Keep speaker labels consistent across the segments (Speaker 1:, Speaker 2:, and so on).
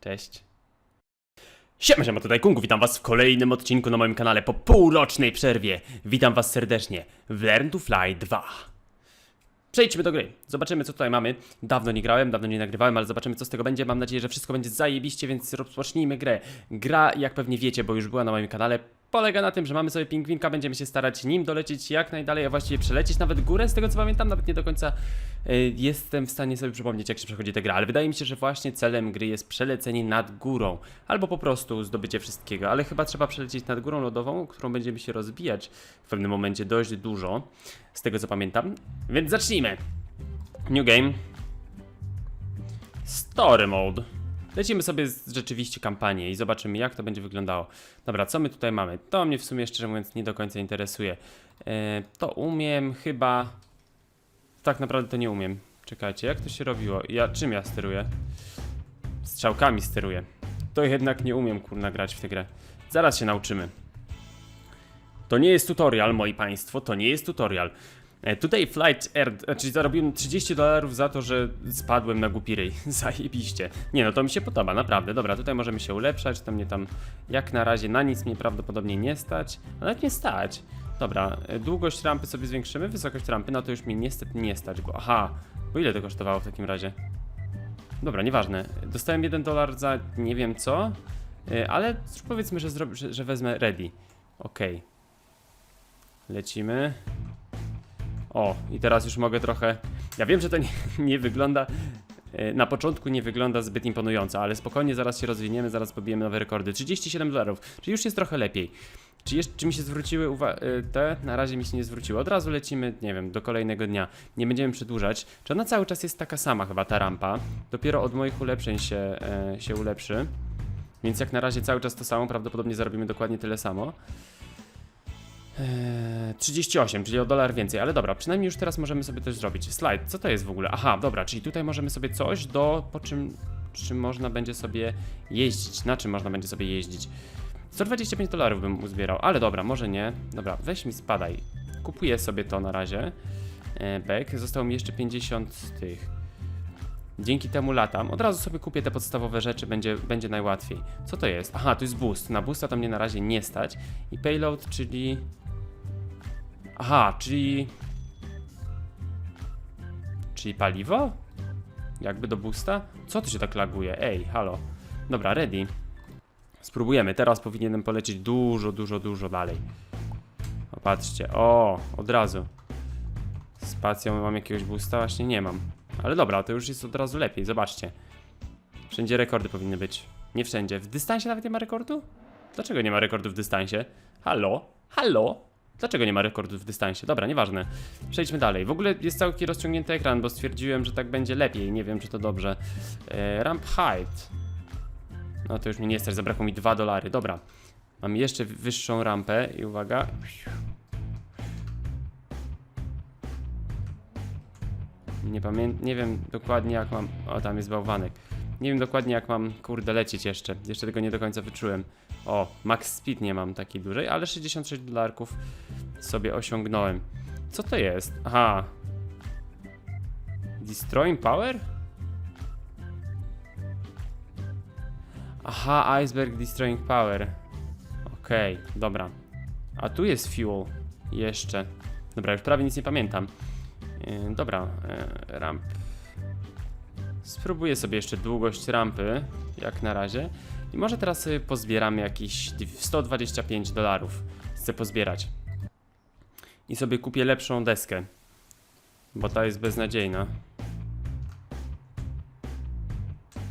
Speaker 1: Cześć. Siema, siema, tutaj Kungu, witam was w kolejnym odcinku na moim kanale po półrocznej przerwie. Witam was serdecznie w Learn to Fly 2. Przejdźmy do gry. Zobaczymy, co tutaj mamy. Dawno nie grałem, dawno nie nagrywałem, ale zobaczymy, co z tego będzie. Mam nadzieję, że wszystko będzie zajebiście, więc rozpocznijmy grę. Gra, jak pewnie wiecie, bo już była na moim kanale, polega na tym, że mamy sobie pingwinka, będziemy się starać nim dolecieć jak najdalej, a właściwie przelecieć nawet górę, z tego co pamiętam, nawet nie do końca y, jestem w stanie sobie przypomnieć, jak się przechodzi tę grę, ale wydaje mi się, że właśnie celem gry jest przelecenie nad górą, albo po prostu zdobycie wszystkiego, ale chyba trzeba przelecieć nad górą lodową, którą będziemy się rozbijać w pewnym momencie dość dużo, z tego co pamiętam, więc zacznijmy. New game. Story mode. Lecimy sobie z rzeczywiście kampanię i zobaczymy jak to będzie wyglądało. Dobra, co my tutaj mamy? To mnie w sumie szczerze mówiąc nie do końca interesuje. E, to umiem chyba... Tak naprawdę to nie umiem. Czekajcie, jak to się robiło? Ja czym ja steruję? Strzałkami steruję. To jednak nie umiem kurna grać w tę grę. Zaraz się nauczymy. To nie jest tutorial, moi państwo, to nie jest tutorial. E, Tutaj Flight Air, czyli zarobiłem 30 dolarów za to, że spadłem na głupi ryj. Zajebiście. Nie no, to mi się podoba, naprawdę. Dobra, tutaj możemy się ulepszać, to mnie tam jak na razie na nic mnie prawdopodobnie nie stać. A Nawet nie stać. Dobra, e, długość rampy sobie zwiększymy, wysokość rampy, no to już mnie niestety nie stać, bo aha, bo ile to kosztowało w takim razie? Dobra, nieważne. Dostałem 1 dolar za nie wiem co, e, ale powiedzmy, że, że, że wezmę ready. Okej. Lecimy. O, i teraz już mogę trochę. Ja wiem, że to nie, nie wygląda. e, Na początku nie wygląda zbyt imponująco, ale spokojnie zaraz się rozwiniemy, zaraz pobijemy nowe rekordy. 37 dolarów, czyli już jest trochę lepiej. Czy, jeszcze, czy mi się zwróciły uwa- e, te? Na razie mi się nie zwróciło. Od razu lecimy, nie wiem, do kolejnego dnia. Nie będziemy przedłużać. Czy ona cały czas jest taka sama, chyba ta rampa? Dopiero od moich ulepszeń się, e, się ulepszy. Więc jak na razie cały czas to samo, prawdopodobnie zarobimy dokładnie tyle samo. Eee, 38, czyli o dolar więcej, ale dobra, przynajmniej już teraz możemy sobie też zrobić. Slajd, co to jest w ogóle? Aha, dobra, czyli tutaj możemy sobie coś do, po czym, czym można będzie sobie jeździć, na czym można będzie sobie jeździć. 125 dolarów bym uzbierał, ale dobra, może nie. Dobra, weź mi spadaj. Kupuję sobie to na razie. E, Bek, zostało mi jeszcze 50 tych. Dzięki temu latam. Od razu sobie kupię te podstawowe rzeczy, będzie, będzie najłatwiej. Co to jest? Aha, to jest boost. Na boosta to mnie na razie nie stać. I payload, czyli... Aha, czyli... Czyli paliwo? Jakby do boosta? Co tu się tak laguje? Ej, halo. Dobra, ready. Spróbujemy. Teraz powinienem polecieć dużo, dużo, dużo dalej. O, patrzcie. O, od razu. Spacją mam jakiegoś boosta? Właśnie nie mam. Ale dobra, to już jest od razu lepiej, zobaczcie. Wszędzie rekordy powinny być. Nie wszędzie. W dystansie nawet nie ma rekordu? Dlaczego nie ma rekordu w dystansie? Halo? Halo? Dlaczego nie ma rekordu w dystansie? Dobra, nieważne. Przejdźmy dalej. W ogóle jest całkiem rozciągnięty ekran, bo stwierdziłem, że tak będzie lepiej. Nie wiem, czy to dobrze. E, ramp height. No to już mi nie stać, zabrakło mi 2 dolary. Dobra. Mam jeszcze wyższą rampę i uwaga. Nie pamiętam, nie wiem dokładnie jak mam. O, tam jest bałwanek. Nie wiem dokładnie jak mam, kurde, lecieć jeszcze. Jeszcze tego nie do końca wyczułem. O, max speed nie mam takiej dużej, ale 66 dolarków sobie osiągnąłem. Co to jest? Aha. Destroying power? Aha, iceberg destroying power. Okej, dobra. A tu jest fuel. Jeszcze. Dobra, już prawie nic nie pamiętam. Yy, dobra, yy, ramp. Spróbuję sobie jeszcze długość rampy, jak na razie. I może teraz sobie pozbieramy jakieś dw- 125 dolarów. Chcę pozbierać. I sobie kupię lepszą deskę. Bo ta jest beznadziejna.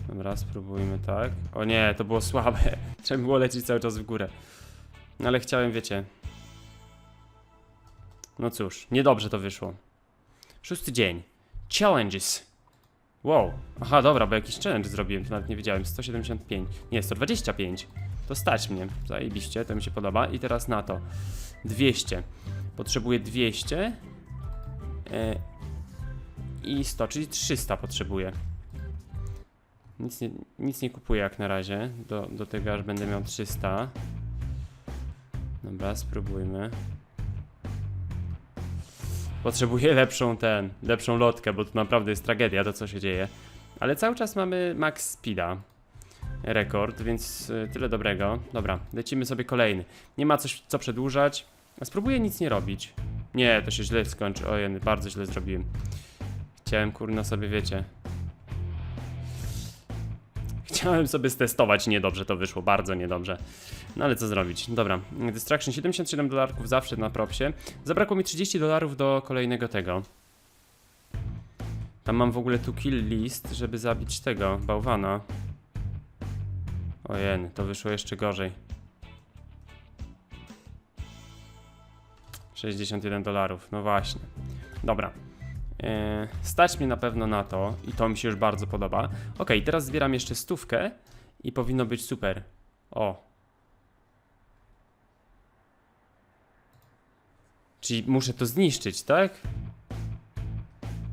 Speaker 1: Dobra, spróbujmy tak. O nie, to było słabe. Trzeba było lecieć cały czas w górę. No ale chciałem, wiecie. No cóż, niedobrze to wyszło. Szósty dzień. Challenges. Wow. Aha, dobra, bo jakiś challenge zrobiłem, to nawet nie wiedziałem. 175. Nie, 125. To stać mnie. Zajebiście, to mi się podoba. I teraz na to. 200. Potrzebuję 200. E, I 100, czyli 300 potrzebuję. Nic nie, nic nie kupuję jak na razie. Do, do tego aż będę miał 300. Dobra, spróbujmy. Potrzebuję lepszą ten, lepszą lotkę, bo to naprawdę jest tragedia to co się dzieje. Ale cały czas mamy max speeda. Rekord, więc y, tyle dobrego. Dobra, lecimy sobie kolejny. Nie ma coś co przedłużać. Spróbuję nic nie robić. Nie, to się źle skończy. Ojej, bardzo źle zrobiłem. Chciałem kurna sobie, wiecie. Chciałem sobie stestować, niedobrze to wyszło, bardzo niedobrze. No ale co zrobić? Dobra, Distraction 77 dolarków zawsze na propsie. Zabrakło mi 30 dolarów do kolejnego tego. Tam mam w ogóle tu kill list, żeby zabić tego, bałwana. Ojej, to wyszło jeszcze gorzej. 61 dolarów, no właśnie. Dobra. Eee, stać mnie na pewno na to i to mi się już bardzo podoba. Ok, teraz zbieram jeszcze stówkę i powinno być super. O. Czyli muszę to zniszczyć, tak?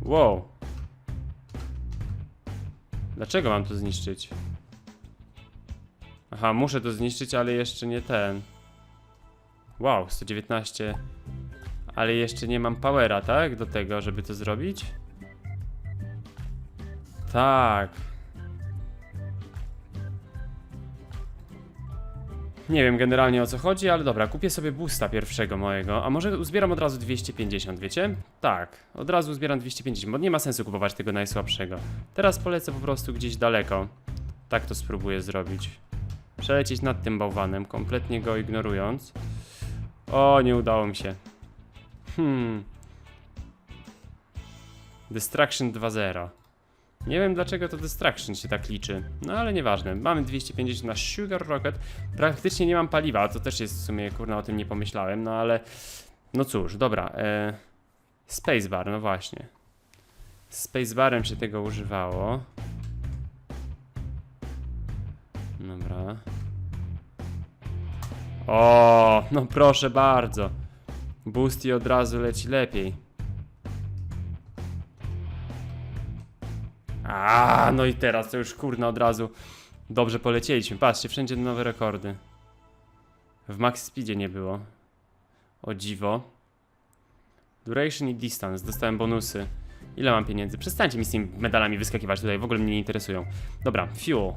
Speaker 1: Wow. Dlaczego mam to zniszczyć? Aha, muszę to zniszczyć, ale jeszcze nie ten. Wow, 119. Ale jeszcze nie mam powera, tak? Do tego, żeby to zrobić? Tak. Nie wiem generalnie o co chodzi, ale dobra, kupię sobie boosta pierwszego mojego, a może uzbieram od razu 250, wiecie? Tak, od razu uzbieram 250, bo nie ma sensu kupować tego najsłabszego. Teraz polecę po prostu gdzieś daleko. Tak to spróbuję zrobić. Przelecieć nad tym bałwanem, kompletnie go ignorując. O, nie udało mi się. Hmm. Distraction 2.0. Nie wiem dlaczego to Distraction się tak liczy, no ale nieważne. Mamy 250 na Sugar Rocket. Praktycznie nie mam paliwa, to też jest w sumie, kurna, o tym nie pomyślałem, no ale... No cóż, dobra. E... Spacebar, no właśnie. Spacebarem się tego używało. Dobra. O, no proszę bardzo. Boost i od razu leci lepiej. A, no i teraz to już kurna od razu dobrze polecieliśmy. Patrzcie, wszędzie nowe rekordy. W max speedzie nie było. O dziwo. Duration i distance. Dostałem bonusy. Ile mam pieniędzy? Przestańcie mi z tymi medalami wyskakiwać tutaj, w ogóle mnie nie interesują. Dobra, fuel.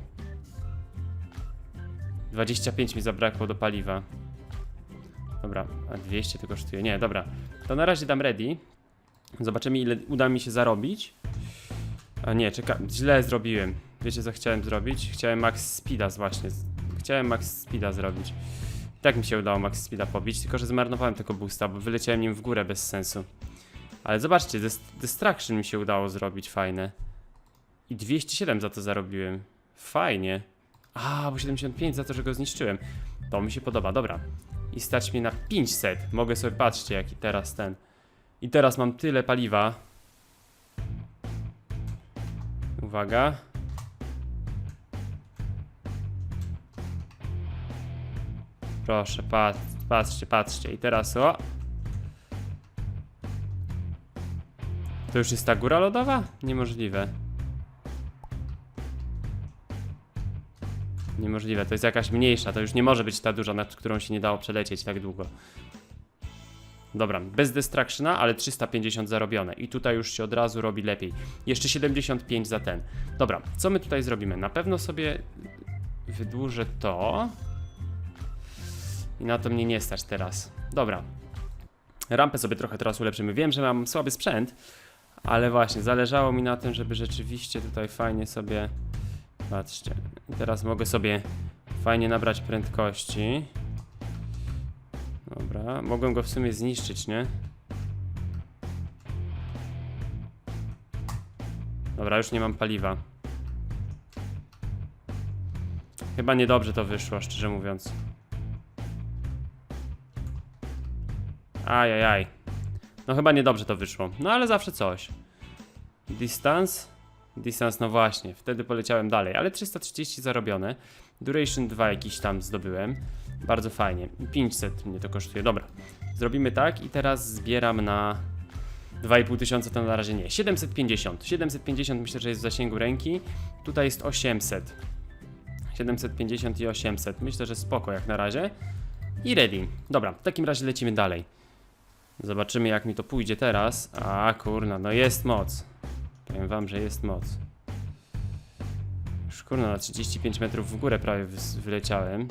Speaker 1: 25 mi zabrakło do paliwa. Dobra, a 200 to kosztuje. Nie, dobra. To na razie dam ready. Zobaczymy ile uda mi się zarobić. A nie, czeka, źle zrobiłem. Wiecie co chciałem zrobić? Chciałem max speeda właśnie. Chciałem max speeda zrobić. Tak mi się udało max speeda pobić, tylko że zmarnowałem tego boosta, bo wyleciałem nim w górę bez sensu. Ale zobaczcie, distraction mi się udało zrobić fajne. I 207 za to zarobiłem. Fajnie. A, bo 75 za to, że go zniszczyłem. To mi się podoba, dobra. I stać mnie na 500. Mogę sobie, patrzcie, jaki teraz ten. I teraz mam tyle paliwa. Uwaga. Proszę, pat, patrzcie, patrzcie. I teraz o. To już jest ta góra lodowa? Niemożliwe. Niemożliwe, to jest jakaś mniejsza, to już nie może być ta duża, nad którą się nie dało przelecieć tak długo. Dobra, bez distractiona, ale 350 zarobione i tutaj już się od razu robi lepiej. Jeszcze 75 za ten. Dobra, co my tutaj zrobimy? Na pewno sobie wydłużę to. I na to mnie nie stać teraz. Dobra. Rampę sobie trochę teraz ulepszymy. Wiem, że mam słaby sprzęt, ale właśnie, zależało mi na tym, żeby rzeczywiście tutaj fajnie sobie Patrzcie. Teraz mogę sobie fajnie nabrać prędkości. Dobra, mogłem go w sumie zniszczyć, nie? Dobra, już nie mam paliwa. Chyba niedobrze to wyszło, szczerze mówiąc. Ajajaj. No chyba niedobrze to wyszło. No ale zawsze coś. Distance. Distance, no właśnie, wtedy poleciałem dalej, ale 330 zarobione. Duration 2 jakiś tam zdobyłem. Bardzo fajnie. 500 mnie to kosztuje. Dobra, zrobimy tak i teraz zbieram na 2,5 tysiąca, to na razie nie. 750. 750 myślę, że jest w zasięgu ręki. Tutaj jest 800. 750 i 800. Myślę, że spoko jak na razie. I ready. Dobra, w takim razie lecimy dalej. Zobaczymy jak mi to pójdzie teraz. A kurna, no jest moc. Powiem wam, że jest moc. Kurno, na 35 metrów w górę prawie wyleciałem.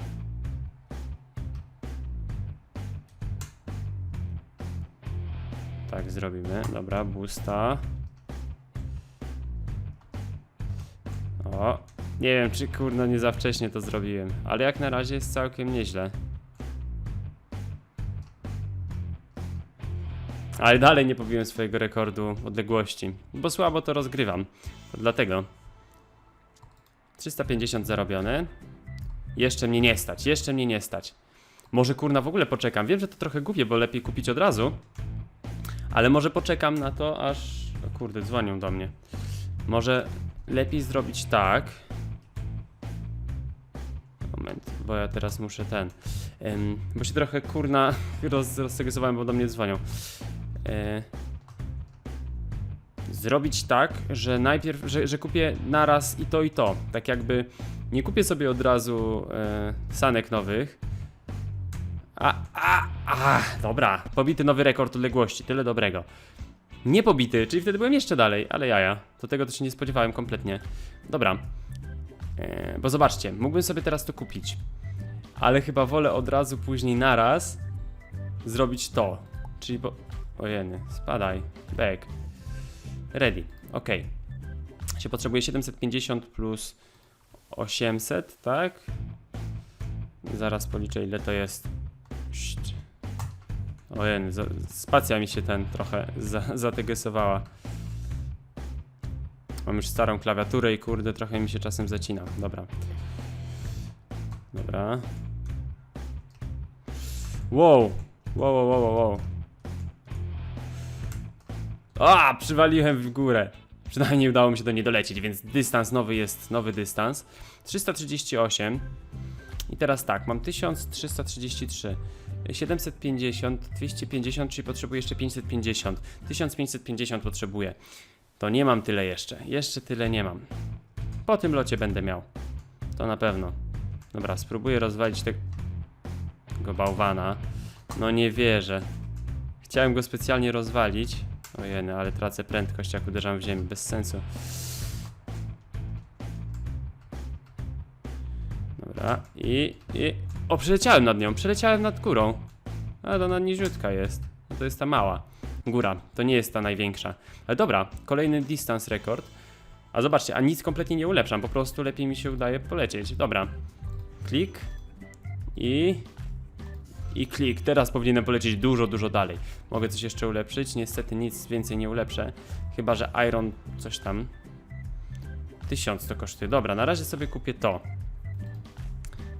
Speaker 1: Tak zrobimy. Dobra, boosta. O, nie wiem, czy kurno nie za wcześnie to zrobiłem, ale jak na razie jest całkiem nieźle. Ale dalej nie pobiłem swojego rekordu odległości, bo słabo to rozgrywam. To dlatego. 350 zarobione. Jeszcze mnie nie stać, jeszcze mnie nie stać. Może kurna w ogóle poczekam. Wiem, że to trochę głupie, bo lepiej kupić od razu. Ale może poczekam na to, aż. O kurde, dzwonią do mnie. Może lepiej zrobić tak. Moment, bo ja teraz muszę ten. Em, bo się trochę kurna roz, bo do mnie dzwonią. E, zrobić tak, że najpierw, że, że kupię naraz i to i to. Tak jakby nie kupię sobie od razu e, sanek nowych. A, a, a, dobra. Pobity nowy rekord odległości, tyle dobrego. Nie pobity, czyli wtedy byłem jeszcze dalej, ale jaja. Do tego to się nie spodziewałem kompletnie. Dobra. E, bo zobaczcie, mógłbym sobie teraz to kupić. Ale chyba wolę od razu później naraz zrobić to. Czyli po... Ojeny, spadaj. Back. Ready. Ok. Się potrzebuje 750 plus 800, tak? Zaraz policzę ile to jest. Za, spacja mi się ten trochę za, zatygesowała. Mam już starą klawiaturę i kurde trochę mi się czasem zacina. Dobra. Dobra. Wow, wow, wow, wow, wow. A, przywaliłem w górę. Przynajmniej udało mi się do niej dolecieć, więc dystans nowy jest nowy dystans. 338. I teraz tak, mam 1333. 750, 250, czyli potrzebuję jeszcze 550. 1550 potrzebuję. To nie mam tyle jeszcze. Jeszcze tyle nie mam. Po tym locie będę miał. To na pewno. Dobra, spróbuję rozwalić te- tego bałwana. No nie wierzę. Chciałem go specjalnie rozwalić. Ojeny, ale tracę prędkość jak uderzam w ziemię. Bez sensu. Dobra, i, i... O, przeleciałem nad nią, przeleciałem nad górą. A, to ona niziutka jest. No to jest ta mała góra, to nie jest ta największa. Ale dobra, kolejny distance rekord. A zobaczcie, a nic kompletnie nie ulepszam, po prostu lepiej mi się udaje polecieć. Dobra, klik i... I klik, teraz powinienem polecieć dużo, dużo dalej. Mogę coś jeszcze ulepszyć, niestety nic więcej nie ulepszę. Chyba, że Iron coś tam. Tysiąc to kosztuje. Dobra, na razie sobie kupię to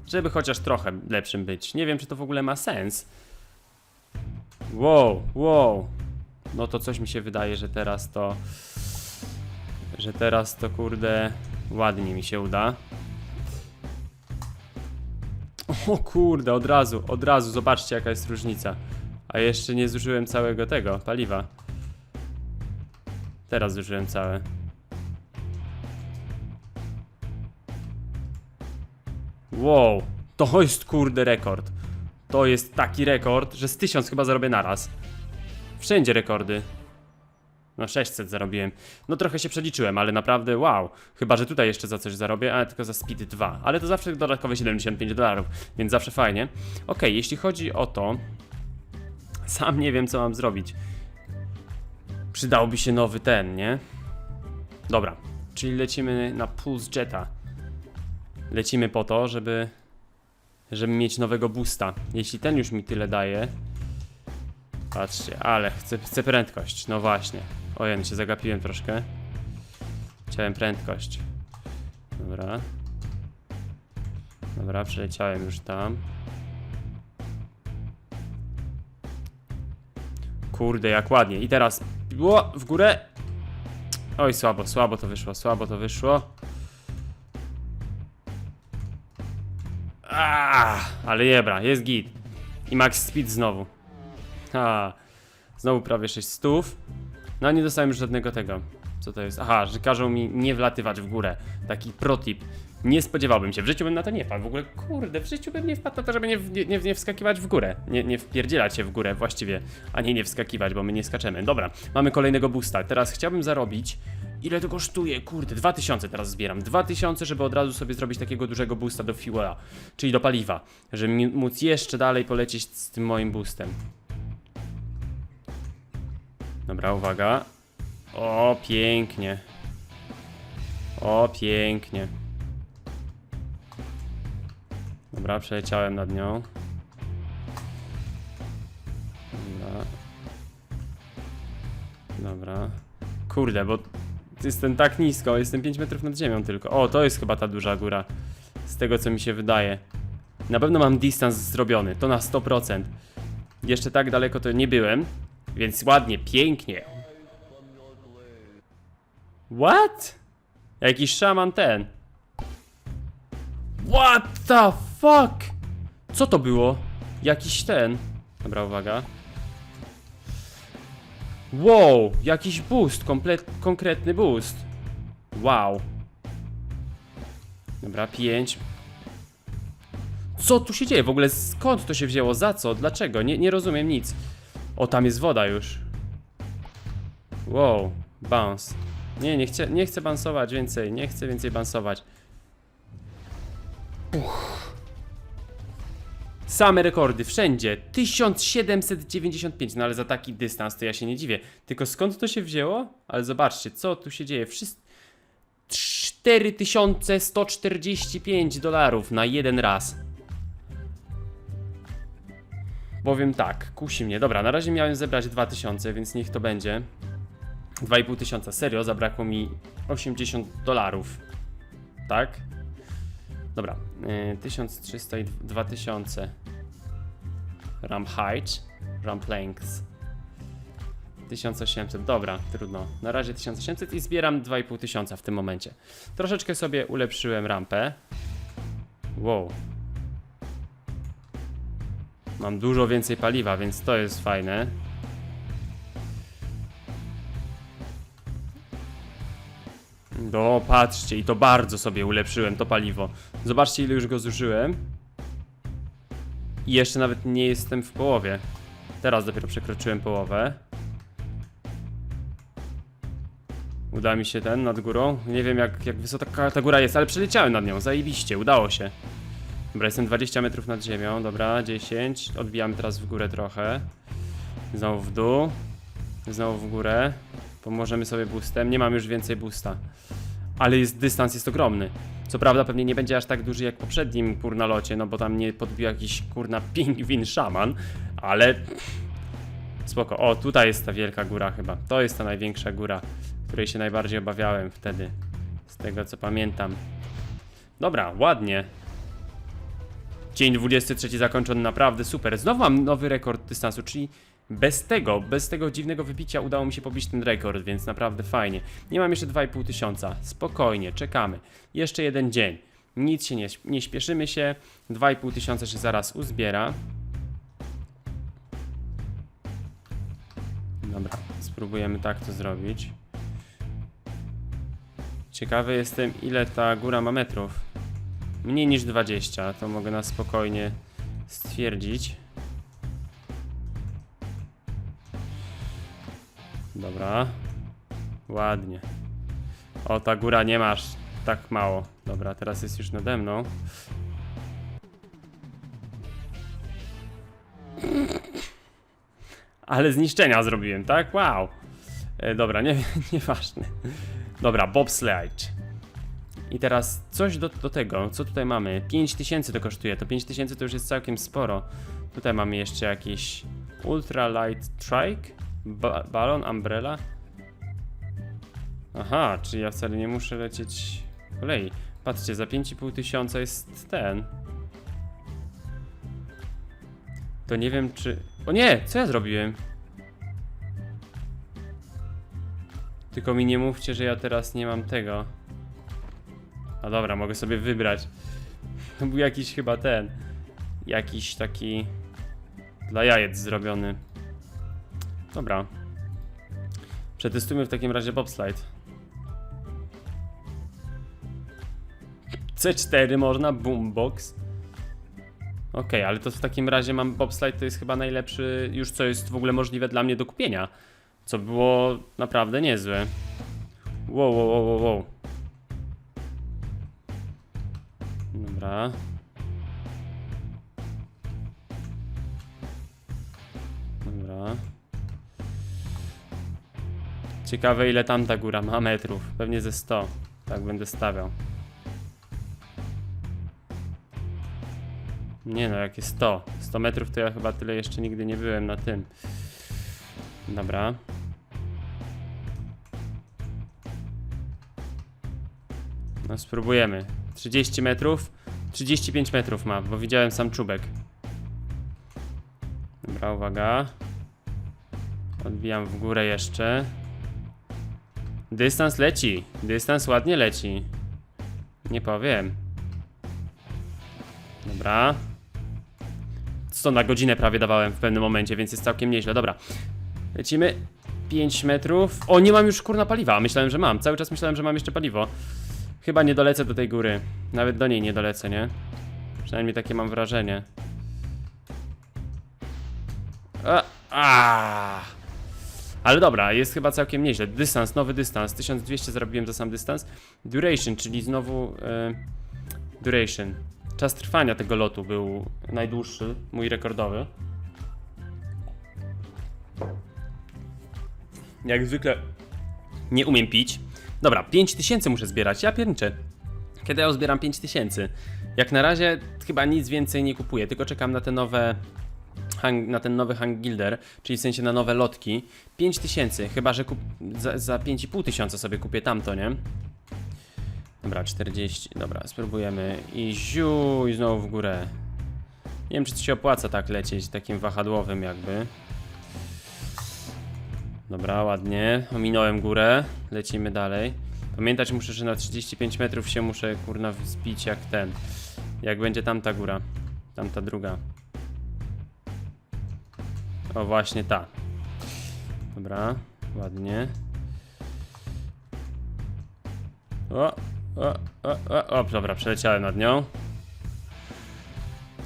Speaker 1: żeby chociaż trochę lepszym być. Nie wiem, czy to w ogóle ma sens. Wow, wow. No to coś mi się wydaje, że teraz to. Że teraz to kurde ładnie mi się uda. O kurde, od razu, od razu, zobaczcie jaka jest różnica. A jeszcze nie zużyłem całego tego paliwa. Teraz zużyłem całe. Wow, to jest kurde rekord. To jest taki rekord, że z 1000 chyba zarobię naraz. Wszędzie rekordy. No 600 zarobiłem. No trochę się przeliczyłem, ale naprawdę wow. Chyba, że tutaj jeszcze za coś zarobię, ale tylko za Speed 2. Ale to zawsze dodatkowe 75 dolarów, więc zawsze fajnie. Ok, jeśli chodzi o to, sam nie wiem co mam zrobić. Przydałby się nowy ten, nie? Dobra, czyli lecimy na Pulse Jetta lecimy po to, żeby żeby mieć nowego boosta. Jeśli ten już mi tyle daje. Patrzcie, ale chcę, chcę prędkość. No właśnie. Ojej, się zagapiłem troszkę. Chciałem prędkość. Dobra. Dobra, przeleciałem już tam. Kurde, jak ładnie. I teraz było w górę. Oj, słabo, słabo to wyszło, słabo to wyszło. Ah, ale jebra, jest git. I max speed znowu. Ha, znowu prawie 600. No nie dostałem już żadnego tego. Co to jest? Aha, że każą mi nie wlatywać w górę. Taki protip. Nie spodziewałbym się. W życiu bym na to nie wpadł. W ogóle, kurde, w życiu bym nie wpadł na to, żeby nie, nie, nie, wskakiwać w górę. Nie, nie wpierdzielać się w górę właściwie, a nie nie wskakiwać, bo my nie skaczemy. Dobra, mamy kolejnego boosta. Teraz chciałbym zarobić Ile to kosztuje? Kurde, 2000 teraz zbieram. 2000, żeby od razu sobie zrobić takiego dużego boosta do fuela, czyli do paliwa, żeby móc jeszcze dalej polecieć z tym moim boostem. Dobra, uwaga. O, pięknie. O, pięknie. Dobra, przeleciałem nad nią. Dobra. Dobra. Kurde, bo jestem tak nisko, jestem 5 metrów nad ziemią tylko. O, to jest chyba ta duża góra. Z tego co mi się wydaje. Na pewno mam dystans zrobiony, to na 100%. Jeszcze tak daleko to nie byłem, więc ładnie, pięknie. What? Jakiś szaman ten. What the fuck? Co to było? Jakiś ten. Dobra, uwaga. Wow, jakiś boost, komplet, konkretny boost. Wow. Dobra, 5. Co tu się dzieje? W ogóle skąd to się wzięło? Za co? Dlaczego? Nie, nie rozumiem nic. O, tam jest woda już. Wow, bounce. Nie, nie chcę, nie chcę bansować więcej, nie chcę więcej bansować. Same rekordy, wszędzie. 1795, no ale za taki dystans to ja się nie dziwię. Tylko skąd to się wzięło? Ale zobaczcie, co tu się dzieje. Wszyscy... 4145 dolarów na jeden raz. Powiem tak, kusi mnie. Dobra, na razie miałem zebrać 2000, więc niech to będzie. 2,5 tysiąca, serio, zabrakło mi 80 dolarów. Tak? Dobra, y, 1300 i 2000. Ramp height, ramp length. 1800, dobra, trudno. Na razie 1800 i zbieram 2,5 tysiąca w tym momencie. Troszeczkę sobie ulepszyłem rampę. Wow. Mam dużo więcej paliwa, więc to jest fajne. No, patrzcie, i to bardzo sobie ulepszyłem to paliwo. Zobaczcie, ile już go zużyłem. I jeszcze nawet nie jestem w połowie. Teraz dopiero przekroczyłem połowę. Uda mi się ten nad górą. Nie wiem, jak, jak wysoka ta góra jest, ale przeleciałem nad nią. Zajebiście, udało się. Dobra, jestem 20 metrów nad ziemią. Dobra, 10. Odbijamy teraz w górę trochę. Znowu w dół. Znowu w górę. Pomożemy sobie boostem. Nie mam już więcej boosta. Ale jest, dystans jest ogromny. Co prawda pewnie nie będzie aż tak duży jak w poprzednim kurna locie, no bo tam nie podbił jakiś kurna pingwin szaman, ale spoko. O, tutaj jest ta wielka góra chyba. To jest ta największa góra, której się najbardziej obawiałem wtedy. Z tego co pamiętam. Dobra, ładnie. Dzień 23 zakończony, naprawdę super. Znowu mam nowy rekord dystansu, czyli bez tego, bez tego dziwnego wybicia udało mi się pobić ten rekord, więc naprawdę fajnie. Nie mam jeszcze 2,5 tysiąca. Spokojnie, czekamy. Jeszcze jeden dzień. Nic się nie, nie śpieszymy się. 2,5 tysiąca się zaraz uzbiera. Dobra, spróbujemy tak to zrobić. Ciekawy jestem, ile ta góra ma metrów. Mniej niż 20, to mogę na spokojnie stwierdzić. Dobra. Ładnie. O, ta góra nie masz tak mało. Dobra, teraz jest już nade mną. Ale zniszczenia zrobiłem, tak? Wow. E, dobra, nie, nieważne. Dobra, bobsled. I teraz coś do, do tego, co tutaj mamy? 5000 to kosztuje, to 5000 to już jest całkiem sporo. Tutaj mamy jeszcze jakiś Ultra Light Trike, ba balon, umbrella. Aha, czyli ja wcale nie muszę lecieć kolei. Patrzcie, za 5,5 tysiąca jest ten. To nie wiem czy... O nie, co ja zrobiłem? Tylko mi nie mówcie, że ja teraz nie mam tego. No dobra, mogę sobie wybrać. To był jakiś chyba ten. Jakiś taki. Dla jajec zrobiony. Dobra. Przetestujmy w takim razie bobslide. C4 można, boombox. Okej, ale to w takim razie mam bobslide, to jest chyba najlepszy, już co jest w ogóle możliwe dla mnie do kupienia. Co było naprawdę niezłe. Wow, wow, wow, wow, Dobra. Dobra. Ciekawe ile tamta góra ma metrów. Pewnie ze 100. Tak będę stawiał. Nie no, jakie 100. 100 metrów to ja chyba tyle jeszcze nigdy nie byłem na tym. Dobra. No spróbujemy. 30 metrów. 35 metrów ma, bo widziałem sam czubek. Dobra, uwaga. Odbijam w górę jeszcze. Dystans leci. Dystans ładnie leci. Nie powiem. Dobra. 100 na godzinę prawie dawałem w pewnym momencie, więc jest całkiem nieźle. Dobra. Lecimy. 5 metrów. O, nie mam już kurna paliwa. Myślałem, że mam. Cały czas myślałem, że mam jeszcze paliwo. Chyba nie dolecę do tej góry. Nawet do niej nie dolecę, nie? Przynajmniej takie mam wrażenie. A, a. Ale dobra, jest chyba całkiem nieźle. Dystans, nowy dystans. 1200 zrobiłem za sam dystans. Duration, czyli znowu. E, duration. Czas trwania tego lotu był najdłuższy, mój rekordowy. Jak zwykle nie umiem pić. Dobra, 5000 muszę zbierać. Ja pierniczę. Kiedy ja zbieram 5000? Jak na razie chyba nic więcej nie kupuję, tylko czekam na te nowe hang, na ten nowy hang gilder, czyli w sensie na nowe lotki. 5000, chyba że kup, za, za 5,5 tysiąca sobie kupię tamto, nie? Dobra, 40, dobra, spróbujemy i ziu, i znowu w górę. Nie wiem, czy to się opłaca tak lecieć, takim wahadłowym jakby. Dobra, ładnie, ominąłem górę, lecimy dalej. Pamiętać muszę, że na 35 metrów się muszę, kurna, wzbić jak ten. Jak będzie tamta góra, tamta druga. O, właśnie ta. Dobra, ładnie. O, o, o, o, o, dobra, przeleciałem nad nią.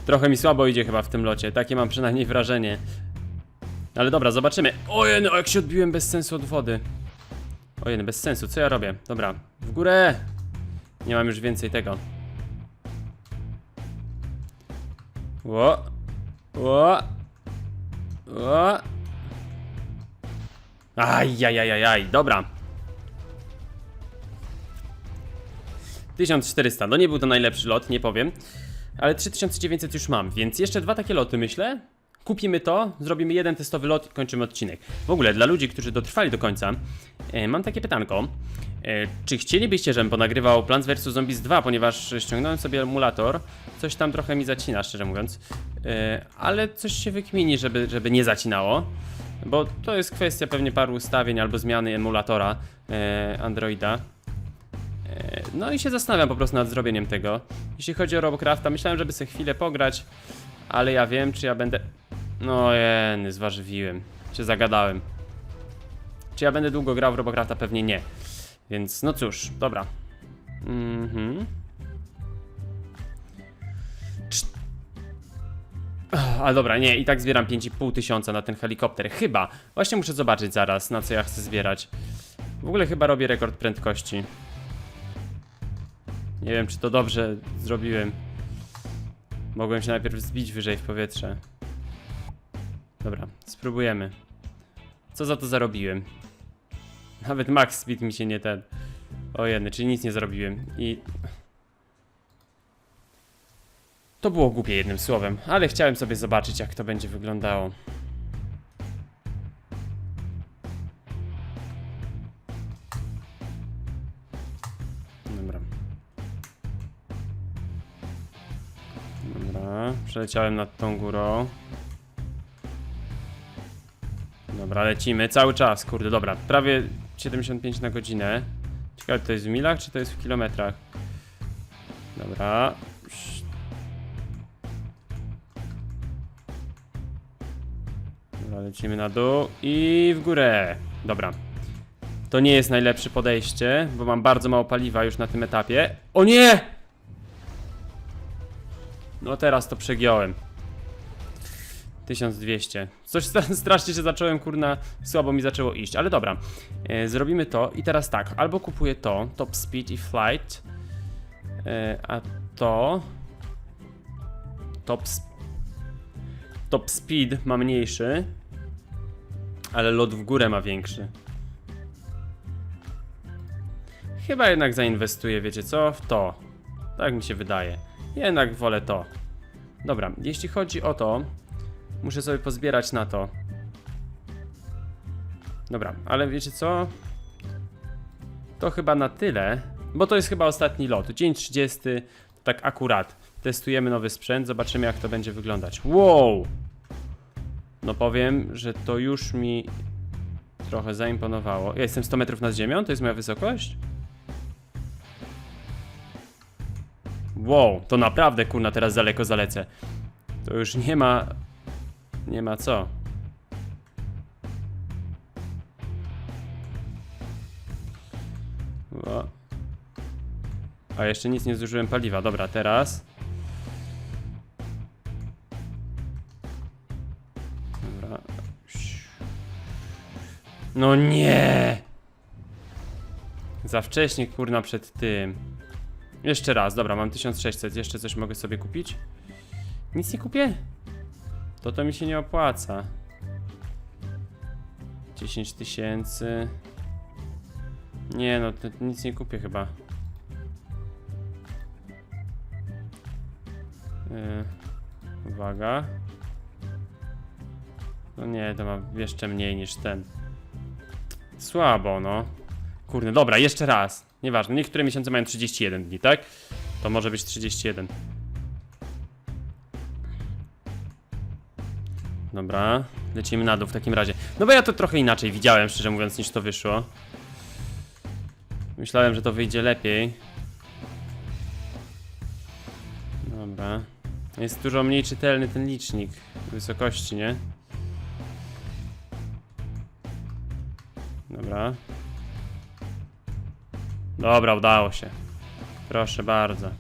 Speaker 1: Trochę mi słabo idzie chyba w tym locie, takie mam przynajmniej wrażenie. Ale dobra, zobaczymy. Ojej, no jak się odbiłem bez sensu od wody. Ojej, bez sensu, co ja robię? Dobra, w górę. Nie mam już więcej tego. Ło, ło, ło. Ajajajajaj, dobra. 1400, no nie był to najlepszy lot, nie powiem. Ale 3900 już mam, więc jeszcze dwa takie loty myślę. Kupimy to, zrobimy jeden testowy lot i kończymy odcinek. W ogóle, dla ludzi, którzy dotrwali do końca, e, mam takie pytanko. E, czy chcielibyście, żebym ponagrywał Plants vs Zombies 2, ponieważ ściągnąłem sobie emulator, coś tam trochę mi zacina, szczerze mówiąc, e, ale coś się wykmini, żeby, żeby nie zacinało, bo to jest kwestia pewnie paru ustawień albo zmiany emulatora Androida. No i się zastanawiam po prostu nad zrobieniem tego. Jeśli chodzi o Robocrafta, myślałem, żeby sobie chwilę pograć, ale ja wiem, czy ja będę... No jeny, zważywiłem. Się zagadałem. Czy ja będę długo grał w Robocrafta? Pewnie nie. Więc no cóż, dobra. Mhm. Ach, A dobra, nie, i tak zbieram 5,5 tysiąca na ten helikopter. Chyba. Właśnie muszę zobaczyć zaraz, na co ja chcę zbierać. W ogóle chyba robię rekord prędkości. Nie wiem, czy to dobrze zrobiłem. Mogłem się najpierw zbić wyżej w powietrze. Dobra, spróbujemy. Co za to zarobiłem? Nawet max speed mi się nie ten. O jedny, czyli nic nie zrobiłem. I. To było głupie jednym słowem, ale chciałem sobie zobaczyć, jak to będzie wyglądało. Dobra. Dobra, przeleciałem nad tą górą. Dobra, lecimy cały czas, kurde, dobra. Prawie 75 na godzinę. Ciekawe, to jest w milach, czy to jest w kilometrach? Dobra. Dobra, lecimy na dół i w górę. Dobra. To nie jest najlepsze podejście, bo mam bardzo mało paliwa już na tym etapie. O nie! No teraz to przegiąłem. 1200. Coś stra- strasznie się zacząłem, kurna, słabo mi zaczęło iść, ale dobra. E, zrobimy to i teraz tak, albo kupuję to, top speed i flight, e, a to... Top, top speed ma mniejszy, ale lot w górę ma większy. Chyba jednak zainwestuję, wiecie co? W to. Tak mi się wydaje. Jednak wolę to. Dobra, jeśli chodzi o to, muszę sobie pozbierać na to. Dobra, ale wiecie co? To chyba na tyle, bo to jest chyba ostatni lot. Dzień 30, tak akurat. Testujemy nowy sprzęt, zobaczymy jak to będzie wyglądać. Wow! No powiem, że to już mi trochę zaimponowało. Ja jestem 100 metrów nad ziemią, to jest moja wysokość? Wow, to naprawdę kurna teraz daleko zalecę. To już nie ma. Nie ma co. O. A jeszcze nic nie zużyłem paliwa. Dobra, teraz. Dobra. No nie! Za wcześnie, kurna, przed tym. Jeszcze raz, dobra, mam 1600. Jeszcze coś mogę sobie kupić? Nic nie kupię? To to mi się nie opłaca. 10 tysięcy. Nie no, to nic nie kupię chyba. Yy, uwaga. No nie, to ma jeszcze mniej niż ten. Słabo, no. Kurde, dobra, jeszcze raz. Nieważne, niektóre miesiące mają 31 dni, tak? To może być 31. Dobra, lecimy na dół w takim razie. No bo ja to trochę inaczej widziałem, szczerze mówiąc, niż to wyszło. Myślałem, że to wyjdzie lepiej. Dobra. Jest dużo mniej czytelny ten licznik wysokości, nie? Dobra. Dobra, udało się. Proszę bardzo.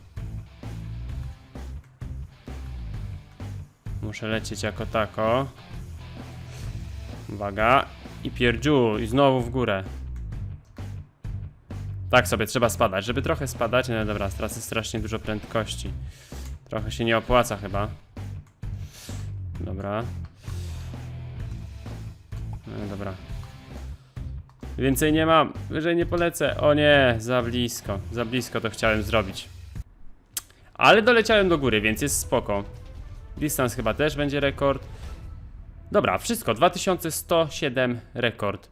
Speaker 1: Muszę lecieć jako tako. Uwaga. I pierdziu, i znowu w górę. Tak sobie trzeba spadać. Żeby trochę spadać, no dobra, stracę strasznie dużo prędkości. Trochę się nie opłaca chyba. Dobra. No dobra. Więcej nie mam, wyżej nie polecę. O nie, za blisko, za blisko to chciałem zrobić. Ale doleciałem do góry, więc jest spoko. Dystans chyba też będzie rekord. Dobra, wszystko, 2107 rekord.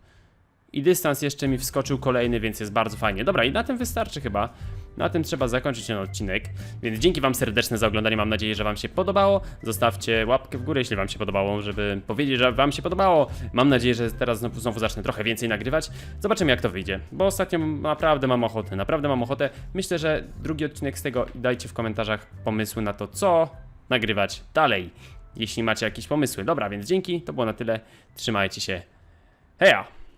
Speaker 1: I dystans jeszcze mi wskoczył kolejny, więc jest bardzo fajnie. Dobra, i na tym wystarczy chyba. Na tym trzeba zakończyć ten odcinek. Więc dzięki Wam serdeczne za oglądanie. Mam nadzieję, że Wam się podobało. Zostawcie łapkę w górę, jeśli Wam się podobało, żeby powiedzieć, że Wam się podobało. Mam nadzieję, że teraz znowu, znowu zacznę trochę więcej nagrywać. Zobaczymy, jak to wyjdzie. Bo ostatnio naprawdę mam ochotę. Naprawdę mam ochotę. Myślę, że drugi odcinek z tego dajcie w komentarzach pomysły na to, co nagrywać dalej. Jeśli macie jakieś pomysły. Dobra, więc dzięki. To było na tyle. Trzymajcie się. Heja!